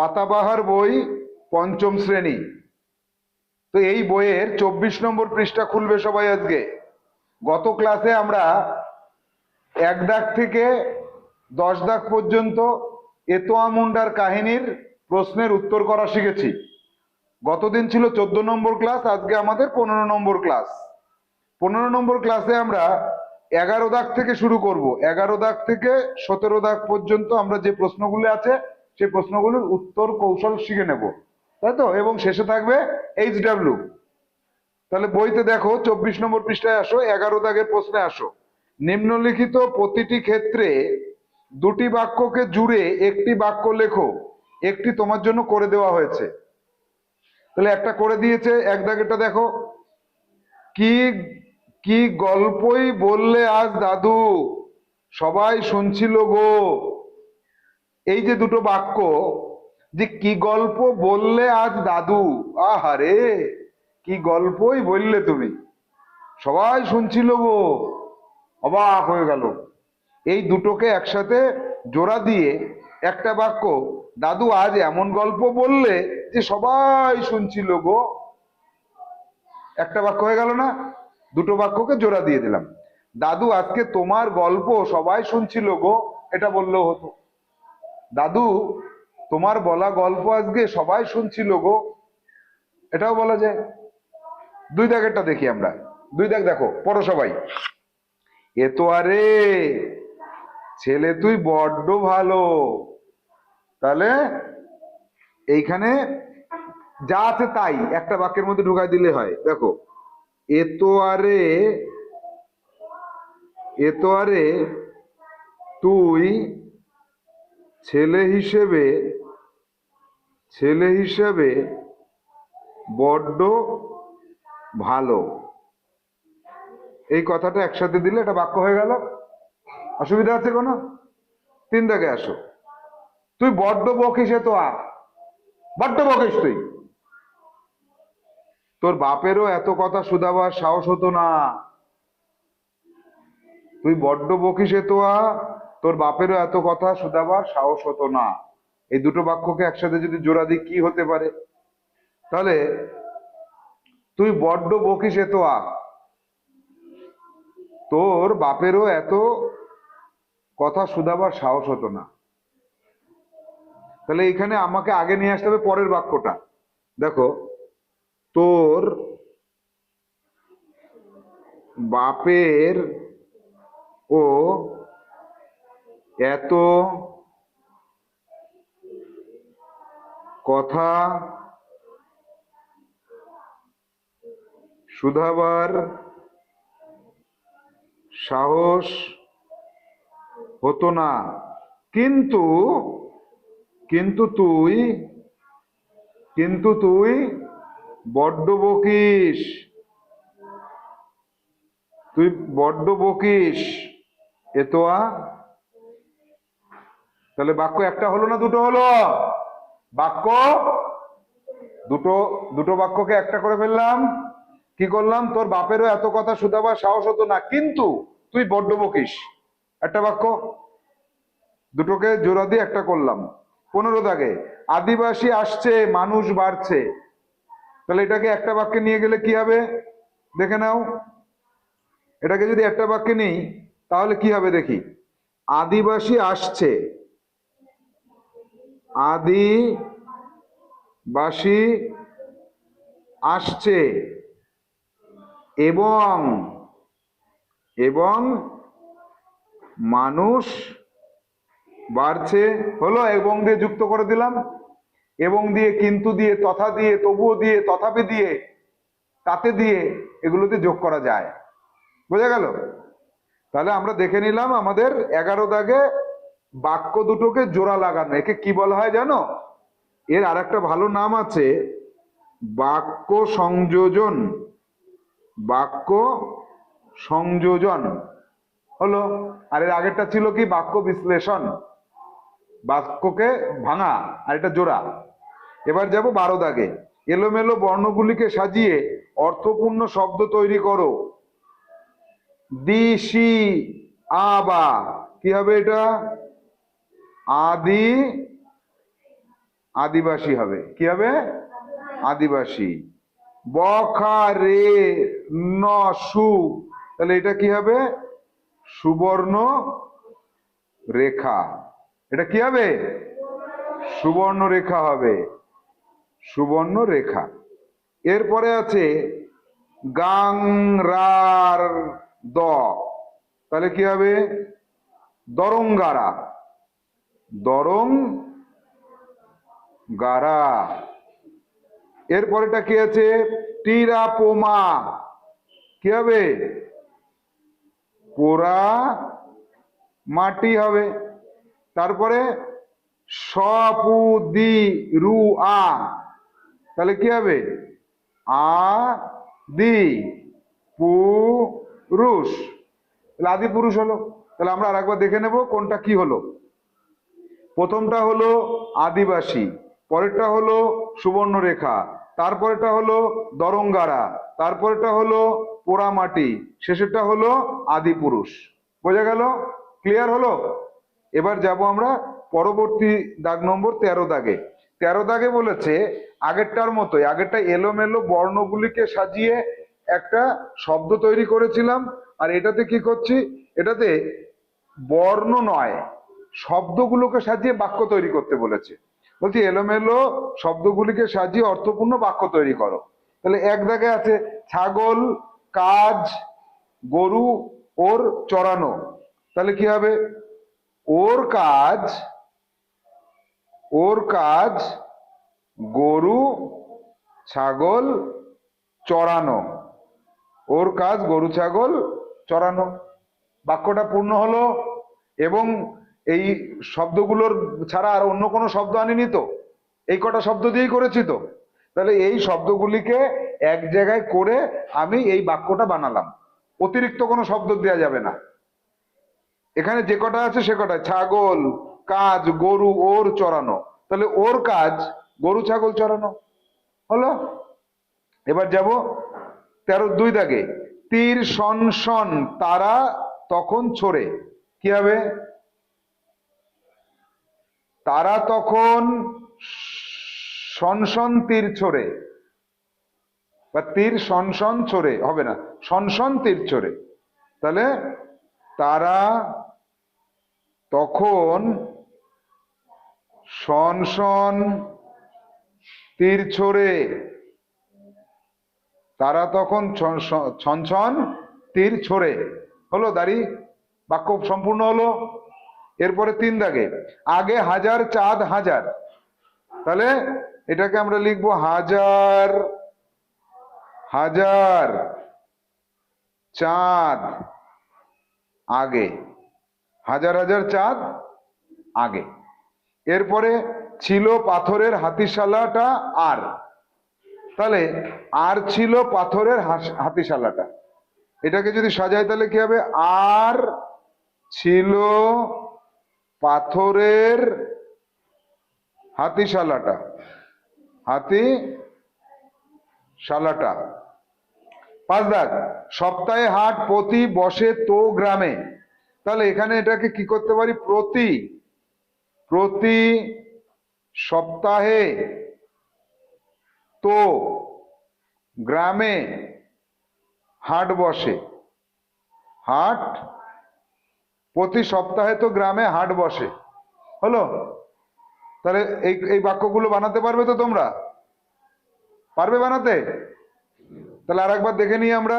পাতাবাহার বই পঞ্চম শ্রেণি। তো এই বইয়ের চব্বিশ নম্বর পৃষ্ঠা খুলবে সবাই আজকে। গত ক্লাসে আমরা এক দাগ থেকে দশ দাগ পর্যন্ত এতোয়া মুন্ডার কাহিনীর প্রশ্নের উত্তর করা শিখেছি। গতদিন ছিল চোদ্দ নম্বর ক্লাস, আজকে আমাদের পনেরো নম্বর ক্লাস। পনেরো নম্বর ক্লাসে আমরা এগারো দাগ থেকে শুরু করব। এগারো দাগ থেকে সতেরো দাগ পর্যন্ত আমরা যে প্রশ্নগুলো আছে সেই প্রশ্নগুলোর উত্তর কৌশল শিখে নেব। তাই তো? এবং শেষে থাকবে এইচ ডাব্লিউ তাহলে বইতে দেখো, চব্বিশ নম্বর পৃষ্ঠায় আসো, এগারো দাগের প্রশ্নে আসো। নিম্নলিখিত প্রতিটি ক্ষেত্রে দুটি বাক্যকে জুড়ে একটি বাক্য লেখো, একটি তোমার জন্য করে দেওয়া হয়েছে। তাহলে একটা করে দিয়েছে, এক দাগেরটা দেখো। কি কি গল্পই বললে আজ দাদু? সবাই শুনছিল গো। এই যে দুটো বাক্য, যে কি গল্প বললে আজ দাদু? আহারে, কি গল্পই বললে তুমি? সবাই শুনছিল গো, অবাক হয়ে গেল। এই দুটোকে একসাথে জোড়া দিয়ে একটা বাক্য, দাদু, আজ এমন গল্প বললে যে সবাই শুনছিল গো। একটা বাক্য হয়ে গেল না? দুটো বাক্যকে জোড়া দিয়ে দিলাম। দাদু, আজকে তোমার গল্প সবাই শুনছিল গো, এটা বললেও হতো। দাদু, তোমার বলা গল্প আজকে সবাই শুনছিল গো। এটাও বলা যায়। দুই দাগেরটা দেখি আমরা। দুই দাগ দেখো, পড়ো সবাই। এ তো আরে, ছেলে তুই বড্ড ভালো। তাহলে এইখানে যা আছে তাই, একটা বাক্যের মধ্যে ঢুকাই দিলে হয়। দেখো, এ তো আরে, এ তো আরে, তুই ছেলে হিসেবে ছেলে হিসেবে বড্ড ভালো। এই কথাটা একসাথে দিলে এটা বাক্য হয়ে গেল। অসুবিধা আছে কোনো? তিন দাগে আসো। তুই বড্ড বকিস তো আ বড্ড বকিস তুই। তোর বাপেরও এত কথা শুধাবার সাহস হতো না। তুই বড্ড বকিস তো আ তোর বাপেরও এত কথা শুধাবার সাহস হতো না। এই দুটো বাক্যকে একসাথে যদি জোড়া দিই, কি হতে পারে? তাহলে তুই বড্ড বকিস তো আ তোর বাপেরও এত কথা শুধাবার সাহস হতো না। তাহলে এখানে আমাকে আগে নিয়ে আসতে হবে পরের বাক্যটা। দেখো, তোর বাপের ও এত কথা শুধাবার সাহস হতো না। কিন্তু কিন্তু তুই কিন্তু তুই বড্ড বকিস। তুই বড্ড বকিস এ এতোয়া তাহলে বাক্য একটা হলো না দুটো হলো? বাক্য দুটো দুটো বাক্যকে একটা করে ফেললাম। কি করলাম? তোর বাপেরও এত কথা শুধাবার সাহস হতো না, কিন্তু তুই বড্ড বকিস। একটা বাক্য। দুটোকে জোড়া দিয়ে একটা করলাম। পনেরো দাগে, আদিবাসী আসছে, মানুষ বাড়ছে। তাহলে এটাকে একটা বাক্যে নিয়ে গেলে কি হবে? দেখে নাও। এটাকে যদি একটা বাক্যে নিই, তাহলে কি হবে দেখি? আদিবাসী আসছে আদিবাসী আসছে এবং এবং মানুষ বাড়ছে, হলো এবং দিয়ে যুক্ত করে দিলাম, এবং দিয়ে কিন্তু দিয়ে, তথা দিয়ে, তবুও দিয়ে, তথাপি দিয়ে, তাতে দিয়ে এগুলোতে যোগ করা যায়। বোঝা গেল? তাহলে আমরা দেখে নিলাম আমাদের এগারো দাগে বাক্য দুটোকে জোড়া লাগানো। একে কি বলা হয় জানো? এর আর একটা ভালো নাম আছে বাক্য সংযোজন। বাক্য সংযোজন। হলো, আর এর আগেরটা ছিল কি? বাক্য বিশ্লেষণ। বাক্যকে ভাঙা আর এটা জোড়া। এবার যাব বারো দাগে। এলোমেলো বর্ণগুলিকে সাজিয়ে অর্থপূর্ণ শব্দ তৈরি করো। দিশি আবা কি হবে এটা? আদি, আদিবাসী হবে। কি হবে? আদিবাসী। বখা রে ন সু। তাহলে এটা কি হবে? সুবর্ণ রেখা। এটা কি হবে? সুবর্ণ রেখা হবে। সুবর্ণ রেখা। এরপরে আছে গাং রার দ। তাহলে কি হবে? দরঙ্গারা। দরং গারা। এরপরেটা কি আছে? টিরা পোমা কি হবে? পোড়া মাটি হবে। তারপরে সপু দি রু আ তাহলে কি হবে? আ দি পুরুষ তাহলে আদি পুরুষ হলো। তাহলে আমরা আরেকবার দেখে নেব কোনটা কি হলো। প্রথমটা হলো আদিবাসী, পরেরটা হলো সুবর্ণরেখা তারপরেটা হলো দরঙ্গারা তারপরেটা হলো পোড়ামাটি, শেষেরটা হলো আদিপুরুষ। বোঝা গেল? ক্লিয়ার হলো? এবার যাব আমরা পরবর্তী দাগ নম্বর তেরো দাগে। তেরো দাগে বলেছে, আগেরটার মতোই, আগেরটা এলোমেলো বর্ণগুলিকে সাজিয়ে একটা শব্দ তৈরি করেছিলাম, আর এটাতে কি করছি? এটাতে বর্ণ নয়। শব্দগুলোকে সাজিয়ে বাক্য তৈরি করতে বলেছে। বলছি, এলোমেলো শব্দগুলিকে সাজিয়ে অর্থপূর্ণ বাক্য তৈরি করো। তাহলে এক জায়গায় আছে ছাগল, কাজ, গরু, ওর চড়ানো। তাহলে কি হবে? ওর কাজ ওর কাজ, গরু, ছাগল, চড়ানো। ওর কাজ, গরু, ছাগল, চড়ানো। বাক্যটা পূর্ণ হলো এবং এই শব্দগুলোর ছাড়া আর অন্য কোনো শব্দ আনিনি তো? এই কটা শব্দ দিয়েই করেছি তো। তাহলে এই শব্দগুলিকে এক জায়গায় করে আমি এই বাক্যটা বানালাম। অতিরিক্ত কোনো শব্দ দেওয়া যাবে না। এখানে যে কটা আছে সে কটা। ছাগল, কাজ, গরু, ওর চড়ানো। তাহলে ওর কাজ গরু, ছাগল, চড়ানো। হলো? এবার যাব তেরো দুই দাগে। তীর শন শন তারা, তখন, ছড়ে। কি হবে? তারা তখন সনসন তীর ছোড়ে। বা তীর সনসন ছড়ে, হবে না সনসন তীর ছোড়ে। তাহলে তারা তখন সনসন তীর ছোড়ে। তারা তখন ছন- ছন- ছনছন তীর ছোড়ে। হলো দাড়ি, বাক্য সম্পূর্ণ হলো। এরপরে তিন দাগে। আগে হাজার, চাঁদ হাজার। তাহলে এটাকে আমরা লিখব হাজার হাজার, চাঁদ, আগে। হাজার হাজার, চাঁদ, আগে। এরপরে ছিল পাথরের হাতিশালাটা আর। তাহলে আর ছিল পাথরের হাতিশালাটা। এটাকে যদি সাজাই তাহলে কি হবে? আর ছিল পাথরের হাতিশালাটা হাতি শালাটা পাঁচ দাগ, সপ্তাহে হাট প্রতি বসে তো গ্রামে। তাহলে এখানে এটাকে কি করতে পারি? প্রতি প্রতি সপ্তাহে তো গ্রামে হাট বসে। হাট প্রতি সপ্তাহে তো গ্রামে হাট বসে। হলো? তাহলে এই এই বাক্যগুলো বানাতে পারবে তো তোমরা? পারবে বানাতে? তাহলে আর একবার দেখে নিই আমরা।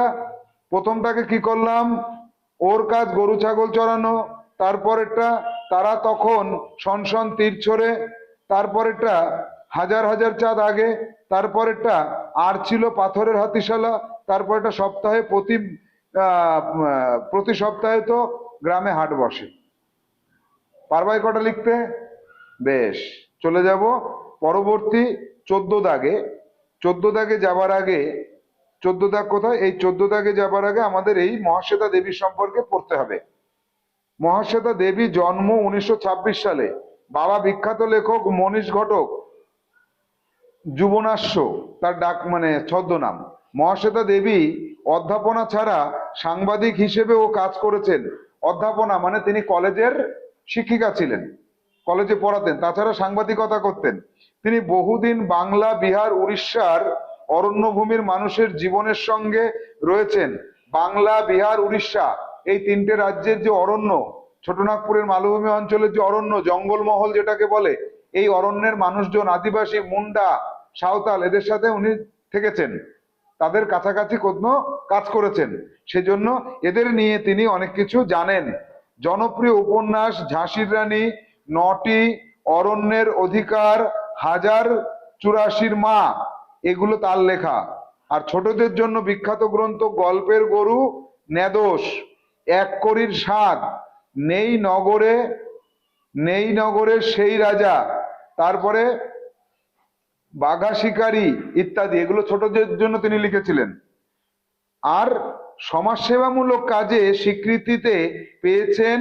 প্রথমটাকে কি করলাম? ওর কাজ গরু, ছাগল চড়ানো, তারপরেরটা তারা তখন সনসন তীর ছড়ে, তারপরেরটা হাজার হাজার চাঁদ আগে, তারপরেরটা আর ছিল পাথরের হাতিশালা, তারপরেরটা সপ্তাহে প্রতি প্রতি সপ্তাহে তো গ্রামে হাট বসে। পারবাই কটা লিখতে? বেশ, চলে যাব পরবর্তী চোদ্দ দাগে। চোদ্দ দাগে যাবার আগে, চোদ্দ দাগ কোথায়? এই চোদ্দ দাগে যাবার আগে আমাদের এই মহাশ্বেতা দেবী সম্পর্কে পড়তে হবে। মহাশ্বেতা দেবী জন্ম উনিশশো ছাব্বিশ সালে। বাবা বিখ্যাত লেখক, মনীষ ঘটক, যুবনাশ্য, তার ডাক মানে ছদ্মনাম। মহাশ্বেতা দেবী অধ্যাপনা ছাড়া সাংবাদিক হিসেবেও কাজ করেছেন। অধ্যাপনা মানে তিনি কলেজের শিক্ষিকা ছিলেন, কলেজে পড়াতেন, তাছাড়া সাংবাদিকতা করতেন। তিনি বহুদিন বাংলা, বিহার, উড়িষ্যার অরণ্যভূমির মানুষের জীবনের সঙ্গে রয়েছেন। বাংলা, বিহার, উড়িষ্যা এই তিনটে রাজ্যের যে অরণ্য, ছোটনাগপুরের মালভূমি অঞ্চলের যে অরণ্য, জঙ্গলমহল যেটাকে বলে, এই অরণ্যের মানুষজন আদিবাসী, মুন্ডা, সাঁওতাল, এদের সাথে উনি থেকেছেন। তাদের কাছাকাছি কোনো কাজ করেছেন। সেজন্য এদের নিয়ে তিনি অনেক কিছু জানেন। জনপ্রিয় উপন্যাস, ঝাঁসির রানী, নটি অরণ্যের অধিকার, হাজার চুরাশির মা, এগুলো তার লেখা। আর ছোটদের জন্য বিখ্যাত গ্রন্থ গল্পের গরু নেদোষ এক করির স্বাদ নেই নগরে, নেই নগরের সেই রাজা। তারপরে বাঘা শিকারী ইত্যাদি, এগুলো ছোটদের জন্য তিনি লিখেছিলেন। আর সমাজসেবামূলক কাজে স্বীকৃতিতে পেয়েছেন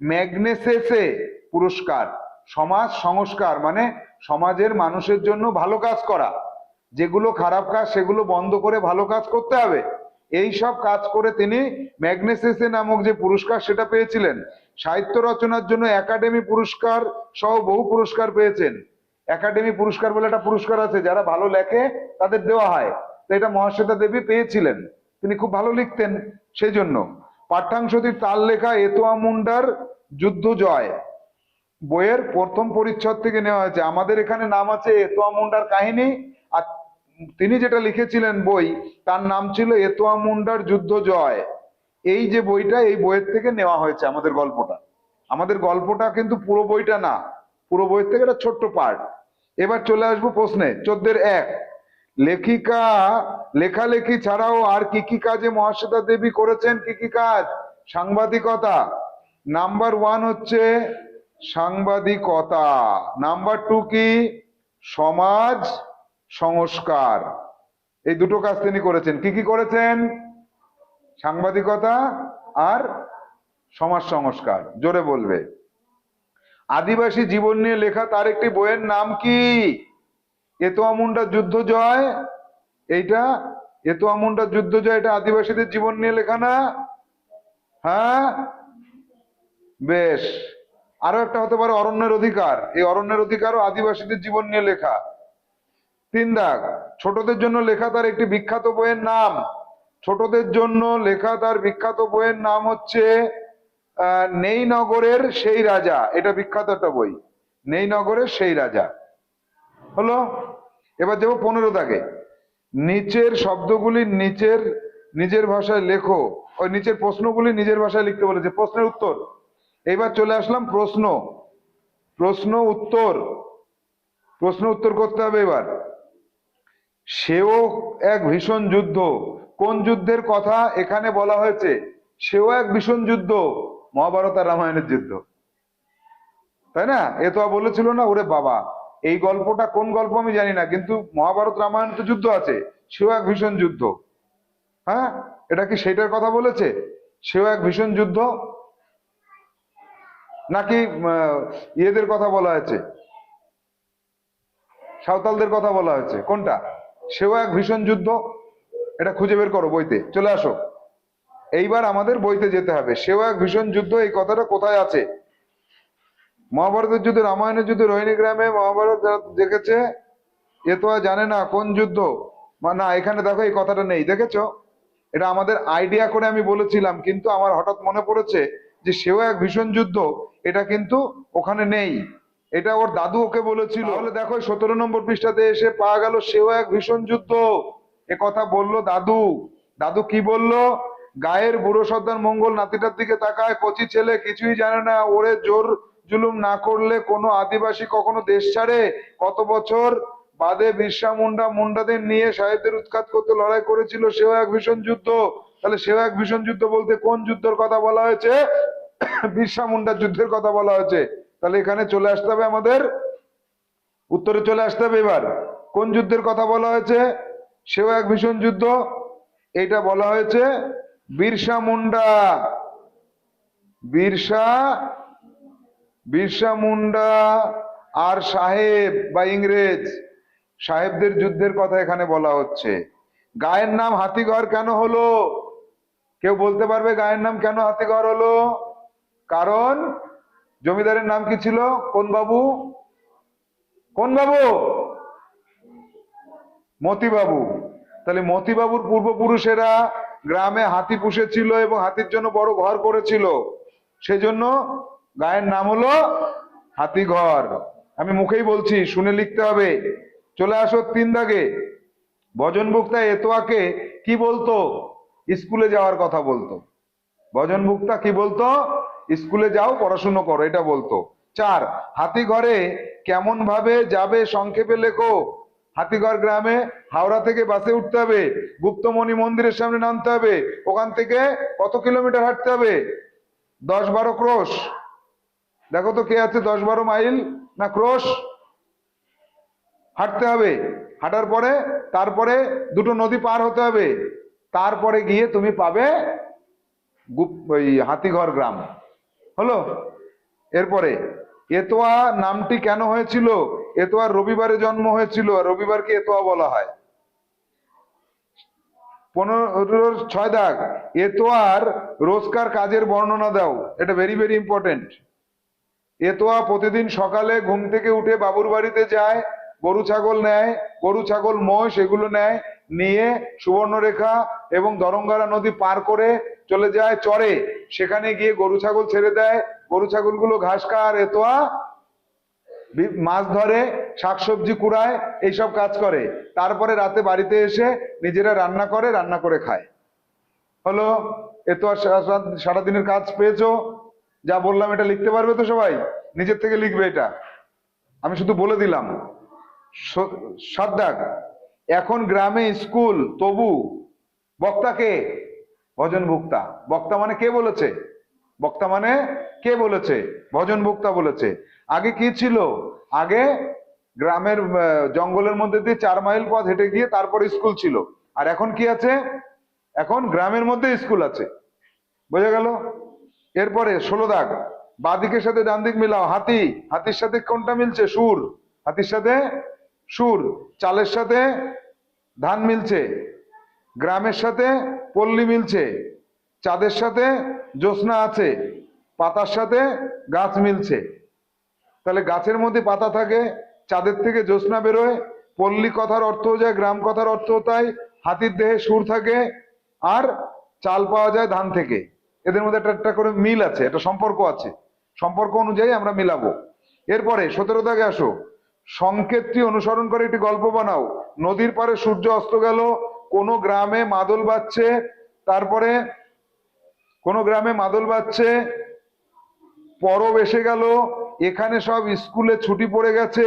ম্যাগনেসেসে পুরস্কার, সমাজ সংস্কার মানে সমাজের মানুষের জন্য ভালো কাজ করা। যেগুলো খারাপ কাজ, সেগুলো বন্ধ করে ভালো কাজ করতে হবে। এই সব কাজ করে তিনি ম্যাগনেসেসে নামক যে পুরস্কার, সেটা পেয়েছিলেন। সাহিত্য রচনার জন্য একাডেমি পুরস্কার সহ বহু পুরস্কার পেয়েছেন। একাডেমি পুরস্কার বলে একটা পুরস্কার আছে, যারা ভালো লেখে তাদের দেওয়া হয়। তো এটা মহাশ্বেতা দেবী পেয়েছিলেন। তিনি খুব ভালো লিখতেন সেই জন্য পাঠ্যাংশটির তার লেখা এতোয়া মুন্ডার যুদ্ধ জয়। বইয়ের প্রথম পরিচ্ছদ থেকে নেওয়া হয়েছে। আমাদের এখানে নাম আছে এতোয়া মুন্ডার কাহিনী। আর তিনি যেটা লিখেছিলেন বই, তার নাম ছিল এতোয়া মুন্ডার যুদ্ধ জয়। এই যে বইটা, এই বইয়ের থেকে নেওয়া হয়েছে আমাদের গল্পটা। আমাদের গল্পটা কিন্তু পুরো বইটা না। পুরো বইয়ের থেকে একটা ছোট্ট পার্ট এবার চলে আসব প্রশ্নে, চোদ্দের এক। লেখিকা, লেখালেখি ছাড়াও আর কি কি কাজে মহাশ্বেতা দেবী করেছেন? কি কি কাজ? সাংবাদিকতা। নাম্বার ওয়ান হচ্ছে সাংবাদিকতা। নাম্বার টু কি? সমাজ সংস্কার। এই দুটো কাজ তিনি করেছেন। কি কি করেছেন? সাংবাদিকতা আর সমাজ সংস্কার। জোরে বলবে। আদিবাসী জীবন নিয়ে লেখা তার একটি বইয়ের নাম কি? এতোয়া মুন্ডার যুদ্ধ জয়। এইটা? এতোয়া মুন্ডার যুদ্ধ জয়, এটা আদিবাসীদের জীবন নিয়ে লেখা না? হ্যাঁ? বেশ। আরও একটা হতে পারে অরণ্যের অধিকার। এই অরণ্যের অধিকারও আদিবাসীদের জীবন নিয়ে লেখা। তিন দাগ। ছোটদের জন্য লেখা তার একটি বিখ্যাত বইয়ের নাম। ছোটদের জন্য লেখা তার বিখ্যাত বইয়ের নাম হচ্ছে নেই নগরের সেই রাজা, এটা বিখ্যাত একটা বই নেই নগরের সেই রাজা। হলো? এবার যাব পনেরো দাগে। নিচের শব্দগুলি নিচের, নিজের ভাষায় লেখো, ওই নিচের প্রশ্নগুলি নিজের ভাষায় লিখতে বলেছে, প্রশ্নের উত্তর। এবার চলে আসলাম প্রশ্ন। প্রশ্ন উত্তর। প্রশ্ন উত্তর করতে হবে এবার। সেও এক ভীষণ যুদ্ধ। কোন যুদ্ধের কথা এখানে বলা হয়েছে? সেও এক ভীষণ যুদ্ধ। মহাভারত আর রামায়ণের যুদ্ধ। তাই না? এ তো বলেছিল না, ওরে বাবা, এই গল্পটা কোন গল্প আমি জানি না, কিন্তু মহাভারত, রামায়ণ তো যুদ্ধ আছে, সেও এক ভীষণ যুদ্ধ। হ্যাঁ? এটা কি সেটার কথা বলেছে? সেও এক ভীষণ যুদ্ধ? নাকি ইয়েদের কথা বলা হয়েছে? সাঁওতালদের কথা বলা হয়েছে। কোনটা? সেও এক ভীষণ যুদ্ধ? এটা খুঁজে বের করো বইতে। চলে আসো। এইবার আমাদের বইতে যেতে হবে। সেও এক ভীষণ যুদ্ধ, এই কথাটা কোথায় আছে? মহাভারতের যুদ্ধে, রামায়ণের যুদ্ধে, রোহিণী গ্রামে মহাভারত দেখেছে, এ তো জানে না কোন যুদ্ধ। না, এখানে দেখো, এই কথাটা নেই, দেখেছ? এটা আমাদের আইডিয়া করে আমি বলেছিলাম, কিন্তু আমার হঠাৎ মনে পড়েছে যে সেও এক ভীষণ যুদ্ধ, এটা কিন্তু ওখানে নেই। এটা ওর দাদু ওকে বলেছিল। তাহলে দেখো, সতেরো নম্বর পৃষ্ঠাতে এসে পাওয়া গেল, সেও এক ভীষণ যুদ্ধ। এ কথা বলল দাদু। দাদু কি বলল? গায়ের বুড়ো সর্দার মঙ্গল নাতিটার দিকে তাকায়, কচি ছেলে কিছুই জানে না, ওরে জোর জুলুম না করলে কোনো আদিবাসী কখনো দেশ ছাড়ে? কত বছর বাদে বিরসা মুন্ডা মুন্ডাদের নিয়ে সাহেবদের উৎখাত করতে লড়াই করেছিল সেও এক ভীষণ যুদ্ধ। তাহলে সেও এক ভীষণ যুদ্ধ বলতে কোন যুদ্ধের কথা বলা হয়েছে? বিরসা মুন্ডার যুদ্ধের কথা বলা হয়েছে। তাহলে এখানে চলে আসতে হবে আমাদের। উত্তরে চলে আসতে হবে এবার। কোন যুদ্ধের কথা বলা হয়েছে? সেও এক ভীষণ যুদ্ধ। এটা বলা হয়েছে বিরসা মুন্ডা। বিরসা বিরসা মুন্ডা আর সাহেব বা ইংরেজ। সাহেবদের যুদ্ধের কথা এখানে বলা হচ্ছে। গায়ের নাম হাতিঘর কেন হলো? কেউ বলতে পারবে গায়ের নাম কেন হাতিঘর হলো? কারণ জমিদারের নাম কি ছিল? কোন বাবু? কোন বাবু? মতিবাবু। তাহলে মতিবাবুর পূর্বপুরুষেরা গ্রামে হাতি পুষেছিল এবং হাতির জন্য বড় ঘর করেছিল। সেজন্য গায়ের নাম হলো হাতিঘর। আমি মুখেই বলছি, শুনে লিখতে হবে। চলে আসো তিন দাগে। ভজন ভুক্তা এতোয়াকে কি বলতো? স্কুলে যাওয়ার কথা বলতো। ভজন ভুক্তা কি বলতো? স্কুলে যাও, পড়াশুনো করো, এটা বলতো। চার, হাতিঘরে কেমন ভাবে যাবে সংক্ষেপে লেখো। হাতিঘর গ্রামে হাওড়া থেকে বাসে উঠতে হবে। গুপ্তমণি মন্দিরের সামনে নামতে হবে। ওখান থেকে কত কিলোমিটার হাঁটতে হবে? দশ বারো ক্রোশ। দেখো তো কে আছে দশ বারো মাইল না ক্রোশ? হাঁটতে হবে। হাঁটার পরে তারপরে দুটো নদী পার হতে হবে। তারপরে গিয়ে তুমি পাবে গুপ- ওই হাতিঘর গ্রাম। হলো? এরপরে এতোয়া নামটি কেন হয়েছিল? এতোয়ার রবিবারে জন্ম হয়েছিল, আর রবিবারকে এতোয়া বলা হয়? পনেরো ছয় দাগ, এতোয়ার রোজকার কাজের বর্ণনা দাও, এটা ভেরি ভেরি ইম্পর্টেন্ট এতোয়া প্রতিদিন সকালে ঘুম থেকে উঠে বাবুর বাড়িতে যায়, গরু, ছাগল নেয়, গরু, ছাগল মোষ এগুলো নেয়, নিয়ে সুবর্ণরেখা এবং দরঙ্গারা নদী পার করে চলে যায় চরে। সেখানে গিয়ে গরু, ছাগল ছেড়ে দেয়। গরু, ছাগলগুলো ঘাস খায় আর এতোয়া মাছ ধরে, শাকসবজি কুড়ায়, এইসব কাজ করে। তারপরে রাতে বাড়িতে এসে নিজেরা রান্না করে রান্না করে খায়। হলো এ তো সারাদিনের কাজ পেয়েছ? যা বললাম, এটা লিখতে পারবে তো সবাই? নিজের থেকে লিখবে এটা। আমি শুধু বলে দিলাম। স- সাত দাগ এখন গ্রামে স্কুল, তবু বক্তা কে ভজন ভুক্তা বক্তা মানে কে বলেছে? বক্তা মানে কে বলেছে? ভজন ভুক্তা বলেছে। আগে কি ছিল? আগে গ্রামের জঙ্গলের মধ্যে দিয়ে চার মাইল পথ হেঁটে গিয়ে তারপর স্কুল ছিল। আর এখন কি আছে? এখন গ্রামের মধ্যে স্কুল আছে। বোঝা গেল? এরপরে ষোলো দাগ। বাদিকের সাথে ডান দিক মিলাও। হাতি। হাতির সাথে কোনটা মিলছে? সুর। হাতির সাথে সুর। চালের সাথে ধান মিলছে। গ্রামের সাথে পল্লী মিলছে, চাঁদের সাথে জ্যোৎস্না আছে, পাতার সাথে গাছ মিলছে। তাহলে গাছের মধ্যে পাতা থাকে, চাঁদের থেকে জ্যোৎস্না বেরোয়, পল্লী কথার অর্থ যায়, গ্রাম কথার অর্থ তাই, হাতির দেহে সুর থাকে আর চাল পাওয়া যায় ধান থেকে। এদের মধ্যে একটা একটা করে মিল আছে, একটা সম্পর্ক আছে। সম্পর্ক অনুযায়ী আমরা মিলাবো। এরপরে সতেরো দাগে আসো। সংকেতটি অনুসরণ করে একটি গল্প বানাও। নদীর পারে সূর্য অস্ত গেল কোনো গ্রামে মাদল বাজছে, তারপরে কোনো গ্রামে মাদল বাজছে, পরব এসে গেল, এখানে সব স্কুলে ছুটি পড়ে গেছে,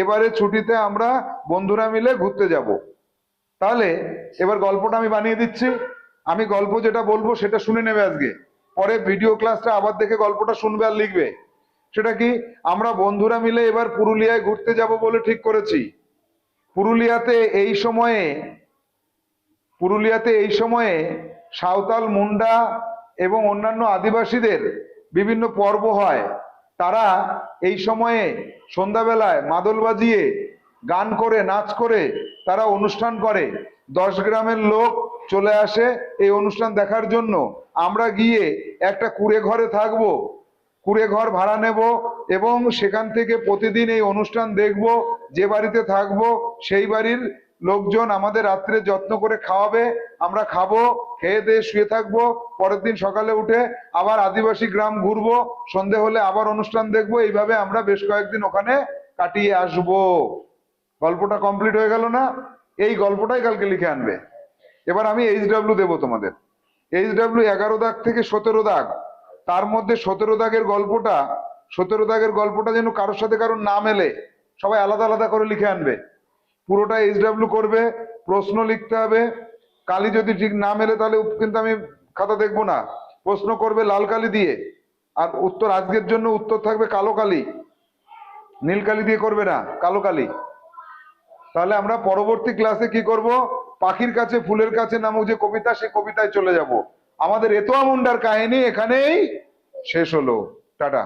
এবারে ছুটিতে আমরা বন্ধুরা মিলে ঘুরতে যাব। তাহলে এবার গল্পটা আমি বানিয়ে দিচ্ছি। আমি গল্প যেটা বলব সেটা শুনে নেবে আজকে। পরে ভিডিও ক্লাসটা আবার দেখে গল্পটা শুনবে আর লিখবে। সেটা কি? আমরা বন্ধুরা মিলে এবার পুরুলিয়ায় ঘুরতে যাব বলে ঠিক করেছি। পুরুলিয়াতে এই সময়ে পুরুলিয়াতে এই সময়ে সাঁওতাল, মুন্ডা এবং অন্যান্য আদিবাসীদের বিভিন্ন পর্ব হয়। তারা এই সময়ে সন্ধ্যাবেলায় মাদল বাজিয়ে, গান করে, নাচ করে তারা অনুষ্ঠান করে। দশ গ্রামের লোক চলে আসে এই অনুষ্ঠান দেখার জন্য। আমরা গিয়ে একটা কুড়ে ঘরে থাকব, কুড়ে ঘর ভাড়া নেব এবং সেখান থেকে প্রতিদিন এই অনুষ্ঠান দেখব, যে বাড়িতে থাকব সেই বাড়ির লোকজন আমাদের রাত্রে যত্ন করে খাওয়াবে, আমরা খাব, খেয়ে দিয়ে শুয়ে থাকব, পরের দিন সকালে উঠে আবার আদিবাসী গ্রাম ঘুরবো, সন্ধে হলে আবার অনুষ্ঠান দেখব, এইভাবে আমরা বেশ কয়েকদিন ওখানে কাটিয়ে আসব। গল্পটা কমপ্লিট হয়ে গেল না? এই গল্পটাই কালকে লিখে আনবে। এবার আমি এইচ ডাব্লিউ দেবো তোমাদের। এইচ ডাব্লিউ এগারো দাগ থেকে সতেরো দাগ। তার মধ্যে সতেরো দাগের গল্পটা, সতেরো দাগের গল্পটা যেন কারোর সাথে কারোর না মেলে সবাই আলাদা আলাদা করে লিখে আনবে। পুরোটা এইচ ডাব্লিউ করবে, প্রশ্ন লিখতে হবে। কালি যদি ঠিক না মেলে তাহলে কিন্তু আমি খাতা দেখব না। প্রশ্ন করবে লাল কালি দিয়ে। আর উত্তর আজকের জন্য উত্তর থাকবে কালো কালি। নীল কালি দিয়ে করবে না, কালো কালি। তাহলে আমরা পরবর্তী ক্লাসে কি করব? পাখির কাছে, ফুলের কাছে নামক যে কবিতা, সেই কবিতায় চলে যাব। আমাদের এতোয়া মুন্ডার কাহিনী এখানেই শেষ হলো। টাটা।